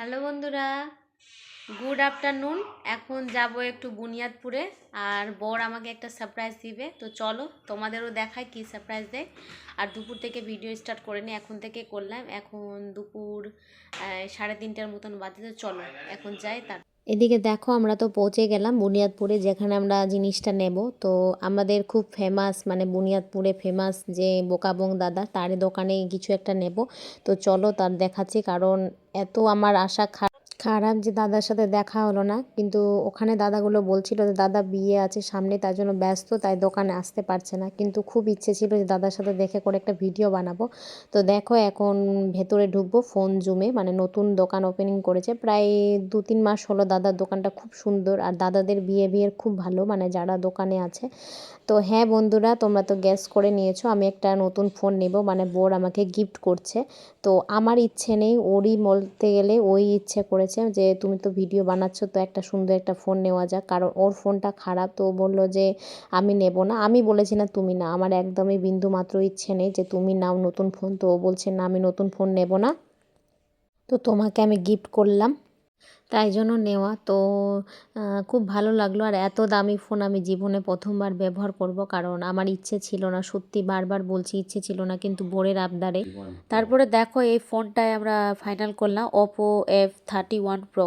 Hello বন্ধুরা good afternoon এখন যাব একটু বুনিয়াদপুরে, আর বর আমাকে একটা সারপ্রাইজ দিবে। তো চলো তোমাদেরও দেখায় কি সারপ্রাইজ দেয়। আর দুপুর থেকে ভিডিও স্টার্ট করে নি, এখন থেকে করলাম। এখন দুপুর সাড়ে তিনটার মতন বাজে, তো চলো এখন যাই তার এদিকে দেখো আমরা তো পৌঁছে গেলাম বুনিয়াদপুরে, যেখানে আমরা জিনিসটা নেব। তো আমাদের খুব ফেমাস মানে বুনিয়াদপুরে ফেমাস যে বোকাবং দাদা তার দোকানে কিছু একটা নেব। তো চলো তার দেখাচ্ছি, কারণ এত আমার আশা খারাপ যে দাদার সাথে দেখা হলো না, কিন্তু ওখানে দাদাগুলো বলছিল যে দাদা বিয়ে আছে সামনে, তার জন্য ব্যস্ত, তাই দোকানে আসতে পারছে না। কিন্তু খুব ইচ্ছে ছিল যে দাদার সাথে দেখে করে একটা ভিডিও বানাবো। তো দেখো এখন ভেতরে ঢুকবো ফোন জুমে মানে নতুন দোকান ওপেনিং করেছে। প্রায় দু তিন মাস হলো দাদার দোকানটা খুব সুন্দর, আর দাদাদের বিয়ে বিয়ের খুব ভালো মানে যারা দোকানে আছে তো হ্যাঁ বন্ধুরা, তোমরা তো গ্যাস করে নিয়েছো, আমি একটা নতুন ফোন নেব মানে বোর আমাকে গিফট করছে। তো আমার ইচ্ছে নেই, ওরই বলতে গেলে ওই ইচ্ছে করেছে যে, তুমি তো ভিডিও বানাচ্ছ, তো একটা সুন্দর একটা ফোন নেওয়া যাক। কারণ ওর ফোনটা খারাপ, তো বলল যে, আমি নেব না। আমি বলেছি না তুমি না, আমার একদমই বিন্দু মাত্র ইচ্ছে নেই যে, তুমি নাও নতুন ফোন তো ও বলছে, না, আমি নতুন ফোন নেব না। তো তোমাকে আমি গিফট করলাম। তাই জন্য নেওয়া। তো খুব ভালো লাগল। আর এত দামি ফোন আমি জীবনে প্রথমবার ব্যবহার করব, কারণ আমার ইচ্ছে ছিল না। সত্যি বারবার বলছি, ইচ্ছে ছিল না, কিন্তু বোরের আবদারে। তারপরে দেখো, এই ফোনটায় আমরা ফাইনাল করলাম Oppo F thirty one pro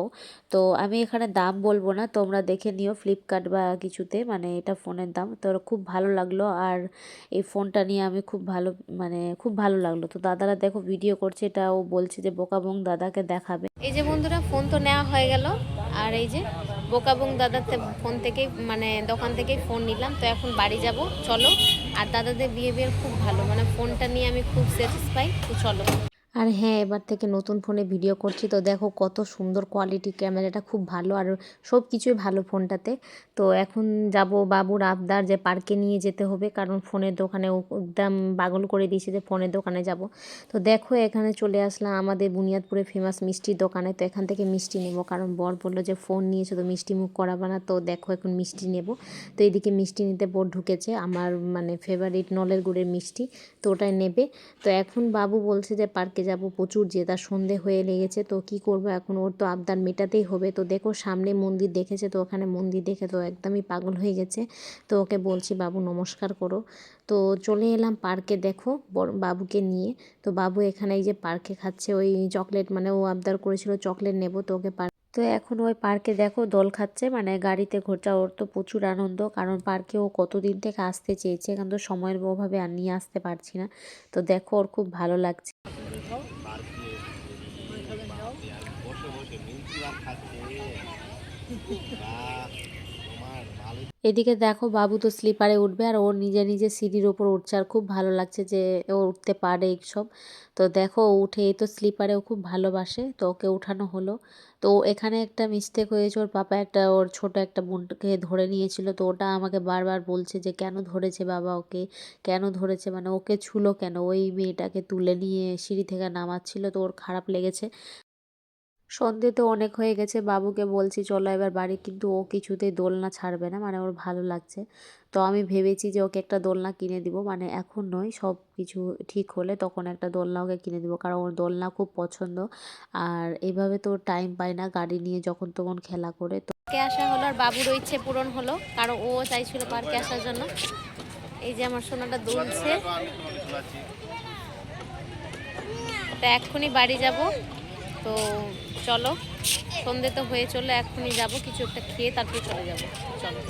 তো, আমি এখানে দাম বলব না, তোমরা দেখে নিও ফ্লিপকার্ট বা কিছুতে মানে এটা ফোনের দাম। তো, খুব ভালো লাগল। আর এই ফোনটা নিয়ে আমি খুব ভালো মানে খুব ভালো লাগল। তো, দাদারা দেখো ভিডিও করছে এটা ও বলছে যে বোকাবং দাদাকে দেখাবে। এই যে বন্ধুরা ফোন তো নেওয়া হয়ে গেল। আর এই যে বোকাবং দাদার ফোন থেকে মানে দোকান থেকে ফোন নিলাম। তো এখন বাড়ি যাব, চলো। আর দাদাদের বিহেভিয়ার খুব ভালো মানে ফোনটা নিয়ে আমি খুব স্যাটিসফাই তো চলো। আর হ্যাঁ এবার থেকে নতুন ফোনে ভিডিও করছি। তো দেখো কত সুন্দর কোয়ালিটি ক্যামেরাটা, খুব ভালো। আর সব কিছুই ভালো ফোনটাতে। তো এখন যাব বাবুর আবদার যে পার্কে নিয়ে যেতে হবে, কারণ ফোনের দোকানে একদম পাগল করে দিয়েছে যে ফোনের দোকানে যাব। তো দেখো এখানে চলে আসলাম আমাদের বুনিয়াদপুরে ফেমাস মিষ্টির দোকানে। তো এখান থেকে মিষ্টি নেব, কারণ বর বলল যে ফোন নিয়েছো তো মিষ্টি মুখ করাবে না। তো দেখো এখন মিষ্টি নেব। তো এদিকে মিষ্টি নিতে বোর ঢুকেছে, আমার মানে ফেভারিট নলের গুড়ের মিষ্টি। তো ওটাই নেবে। তো এখন বাবু বলছে যে পার্কে যাব, প্রচুর তার সন্ধে হয়ে লেগেছে, তো কি করব এখন? ওর তো আবদার মেটাতেই হবে। তো দেখো, সামনে মন্দির দেখেছে তো, ওখানে মন্দির দেখে তো একদমই পাগল হয়ে গেছে। তো ওকে বলছি, বাবু, নমস্কার করো। তো চলে এলাম পার্কে, দেখো বাবুকে নিয়ে। তো বাবু এখানে এই যে পার্কে খাচ্ছে, ওই চকলেট মানে ও আবদার করেছিল, চকলেট নেব তো ওকে পার্ক তো এখন ওই পার্কে দেখো, দোল খাচ্ছে মানে গাড়িতে ঘোরটা ওর তো প্রচুর আনন্দ, কারণ পার্কে ও কতদিন থেকে আসতে চেয়েছে কিন্তু সময়ের অভাবে আর নিয়ে আসতে পারছি না। তো দেখো, ওর খুব ভালো লাগছে। এদিকে দেখো বাবু তো স্লিপারে উঠবে আর ওর নিজে নিজে সিঁড়ির ওপর উঠছে আর খুব ভালো লাগছে যে ও উঠতে পারে এইসব। তো দেখো ও উঠে, এই তো স্লিপারে ও খুব ভালোবাসে, তো ওকে উঠানো হলো। তো এখানে একটা মিস্টেক হয়েছে, ওর পাপা একটা, ওর ছোট একটা বোনকে ধরে নিয়েছিল, তো ওটা আমাকে বারবার বলছে যে কেন ধরেছে বাবা ওকে, কেন ধরেছে মানে ওকে ছুলো কেন? ওই মেয়েটাকে তুলে নিয়ে সিঁড়ি থেকে নামাচ্ছিল, তো ওর খারাপ লেগেছে। সন্ধে তো অনেক হয়ে গেছে, বাবুকে বলছি, চলো এবার বাড়ি। কিন্তু ও কিছুতেই দোলনা ছাড়বে না মানে ওর ভালো লাগছে। তো আমি ভেবেছি যে ওকে একটা দোলনা কিনে দিব মানে এখন নয়, সব কিছু ঠিক হলে তখন একটা দোলনা ওকে কিনে দিব, কারণ ওর দোলনা খুব পছন্দ। আর এইভাবে তো টাইম পায় না গাড়ি নিয়ে যখন তখন খেলা করে, তো আসা হলো আর বাবুর ইচ্ছে পূরণ হলো, কারণ ও চাইছিল পার্কে আসার জন্য। এই যে আমার সোনাটা দুলছে। তো এক্ষুনি বাড়ি যাব। তো চলো। সন্ধে তো হয়ে চলে এখনই যাব কিছু একটা খেয়ে তারপরে চলে যাব। চলো।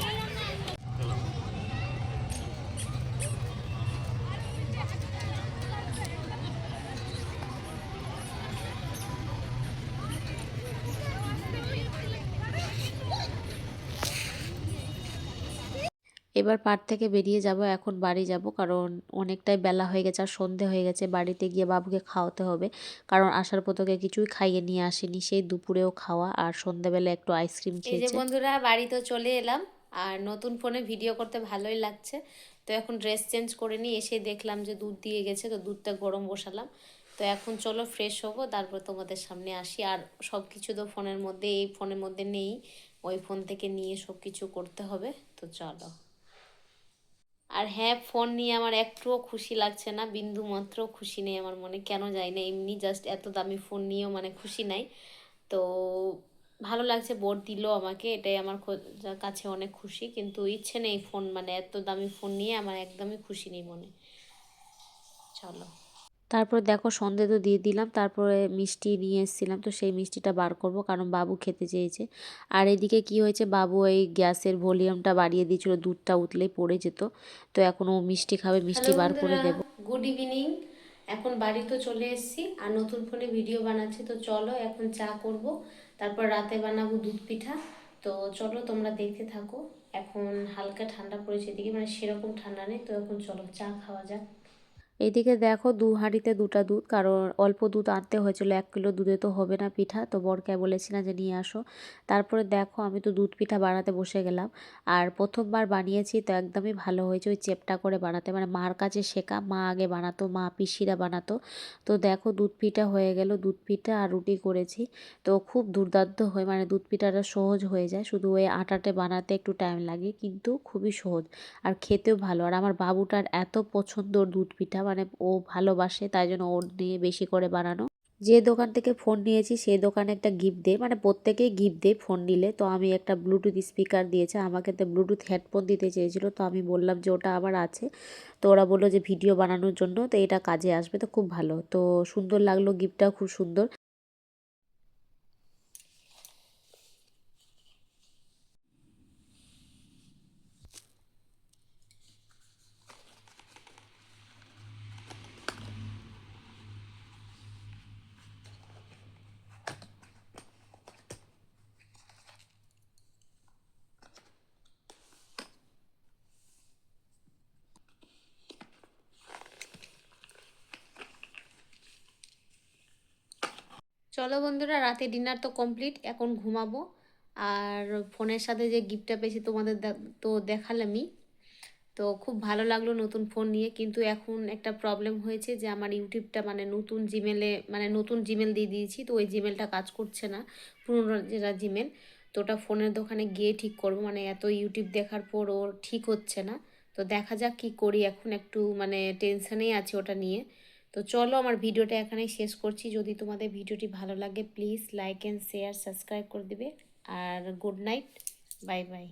এবার পার থেকে বেরিয়ে যাব এখন বাড়ি যাব। কারণ অনেকটাই বেলা হয়ে গেছে আর সন্ধে হয়ে গেছে বাড়িতে গিয়ে বাবুকে খাওয়াতে হবে। কারণ আসার পথকে কিছুই খাইয়ে নিয়ে আসেনি সেই দুপুরেও খাওয়া আর সন্ধ্যাবেলা একটু আইসক্রিম খেয়েছে। বন্ধুরা বাড়ি তো চলে এলাম। আর নতুন ফোনে ভিডিও করতে ভালোই লাগছে। তো এখন ড্রেস চেঞ্জ করে নিয়ে এসে দেখলাম যে দুধ দিয়ে গেছে তো দুধটা গরম বসালাম। তো এখন চলো ফ্রেশ হব তারপর তোমাদের সামনে আসি। আর সব কিছু তো ফোনের মধ্যে এই ফোনের মধ্যে নেই। ওই ফোন থেকে নিয়ে সব কিছু করতে হবে। তো চলো। আর হ্যাঁ ফোন নিয়ে আমার একটুও খুশি লাগছে না, বিন্দু মাত্র খুশি নেই আমার মনে, কেন যাই না, এমনি জাস্ট এত দামি ফোন নিয়েও মানে খুশি নাই। তো ভালো লাগছে বোর্ড দিল আমাকে, এটাই আমার কাছে অনেক খুশি, কিন্তু ইচ্ছে নেই ফোন মানে এত দামি ফোন নিয়ে আমার একদমই খুশি নেই মনে। চলো। তারপর দেখো সন্ধে তো দিয়ে দিলাম তারপরে মিষ্টি নিয়ে এসেছিলাম তো সেই মিষ্টিটা বার করব কারণ বাবু খেতে চেয়েছে। আর এদিকে কি হয়েছে বাবু এই গ্যাসের ভলিউমটা বাড়িয়ে দিয়েছিল দুধটা উতলেই পড়ে যেত তো এখন ও মিষ্টি খাবে মিষ্টি বার করে দেবো। গুড ইভিনিং এখন বাড়ি তো চলে এসেছি আর নতুন ফোনে ভিডিও বানাচ্ছি তো চলো এখন চা করব তারপর রাতে বানাবো দুধ পিঠা। তো চলো তোমরা দেখতে থাকো এখন হালকা ঠান্ডা পড়েছে এদিকে মানে সেরকম ঠান্ডা নেই তো এখন চলো চা খাওয়া যাক। এইদিকে দেখো দু হাঁড়িতে দুটা দুধ, কারণ অল্প দুধ আনতে হয়েছিল, এক কিলো দুধে তো হবে না পিঠা, তো বরকে বলেছি না যে নিয়ে আসো। তারপরে দেখো আমি তো দুধ পিঠা বানাতে বসে গেলাম, আর প্রথমবার বানিয়েছি তো একদমই ভালো হয়েছে, ওই চেপটা করে বানাতে। মানে মার কাছে শেখা, মা আগে বানাতো, মা পিসিরা বানাতো। তো দেখো দুধ পিঠা হয়ে গেল, দুধ পিঠা আর রুটি করেছি। তো খুব দুর্দান্ত হয় মানে দুধ পিঠাটা সহজ হয়ে যায়, শুধু ওই আটাতে বানাতে একটু টাইম লাগে, কিন্তু খুবই সহজ আর খেতেও ভালো। আর আমার বাবুটার এত পছন্দ দুধ পিঠা মানে ও ভালোবাসে, তাই জন্য ওর নিয়ে বেশি করে বানানো। যে দোকান থেকে ফোন নিয়েছি সেই দোকানে একটা গিফট দেয় মানে প্রত্যেকেই গিফট দেয় ফোন নিলে। তো আমি একটা ব্লুটুথ স্পিকার দিয়েছে, আমাকে তো ব্লুটুথ হেডফোন দিতে চেয়েছিলো। তো আমি বললাম যে ওটা আবার আছে। তো ওরা বলল যে ভিডিও বানানোর জন্য, তো এটা কাজে আসবে, তো খুব ভালো। তো সুন্দর লাগল গিফটটাও খুব সুন্দর। চলো বন্ধুরা, রাতে ডিনার তো কমপ্লিট এখন ঘুমাবো। আর ফোনের সাথে যে গিফটটা পেয়েছি তোমাদের তো দেখালামই। তো খুব ভালো লাগল নতুন ফোন নিয়ে, কিন্তু এখন একটা প্রবলেম হয়েছে যে আমার ইউটিউবটা মানে নতুন জিমেলে মানে নতুন জিমেল দিয়ে দিয়েছি, তো ওই জিমেলটা কাজ করছে না, পুরোনো যেটা জিমেল তো ওটা ফোনের দোকানে গিয়ে ঠিক করব মানে এত ইউটিউব দেখার পর ওর ঠিক হচ্ছে না। তো দেখা যাক কি করি, এখন একটু মানে টেনশনেই আছি ওটা নিয়ে। তো চলো আমার ভিডিওটা এখানেই শেষ করছি। যদি তোমাদের ভিডিওটি ভালো লাগে please like and share subscribe করে দেবে। আর গুড নাইট বাই বাই